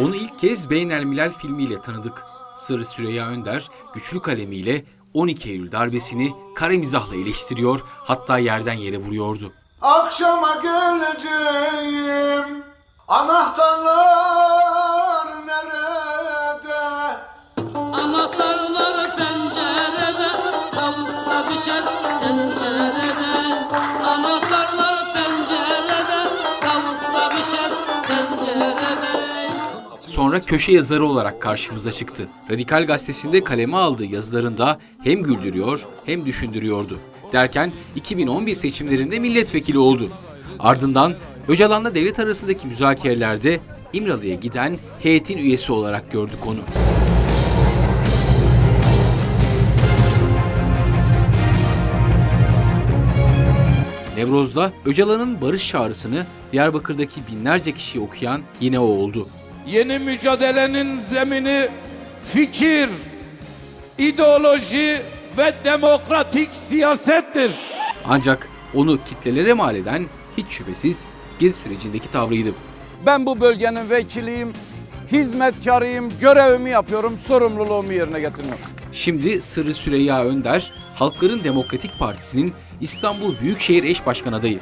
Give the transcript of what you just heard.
Onu ilk kez Beynelmilel filmiyle tanıdık. Sırrı Süreyya Önder güçlü kalemiyle 12 Eylül darbesini kare mizahla eleştiriyor, hatta yerden yere vuruyordu. Akşama geleceğim Anahtarlar nerede? Anahtarlar pencerede, tavuk da pişer tencerede. Anahtarlar pencerede, tavuk da pişer tencerede. Sonra köşe yazarı olarak karşımıza çıktı. Radikal Gazetesi'nde kaleme aldığı yazılarında hem güldürüyor hem düşündürüyordu. Derken 2011 seçimlerinde milletvekili oldu. Ardından Öcalan'la devlet arasındaki müzakerelerde İmralı'ya giden heyetin üyesi olarak gördük onu. Nevroz'da Öcalan'ın barış çağrısını Diyarbakır'daki binlerce kişi okuyan yine o oldu. Yeni mücadelenin zemini fikir, ideoloji ve demokratik siyasettir. Ancak onu kitlelere mal eden hiç şüphesiz gezi sürecindeki tavrıydı. Ben bu bölgenin vekiliyim, hizmetkarıyım, görevimi yapıyorum, sorumluluğumu yerine getiriyorum. Şimdi Sırrı Süreyya Önder, Halkların Demokratik Partisi'nin İstanbul Büyükşehir Eş Başkan adayı.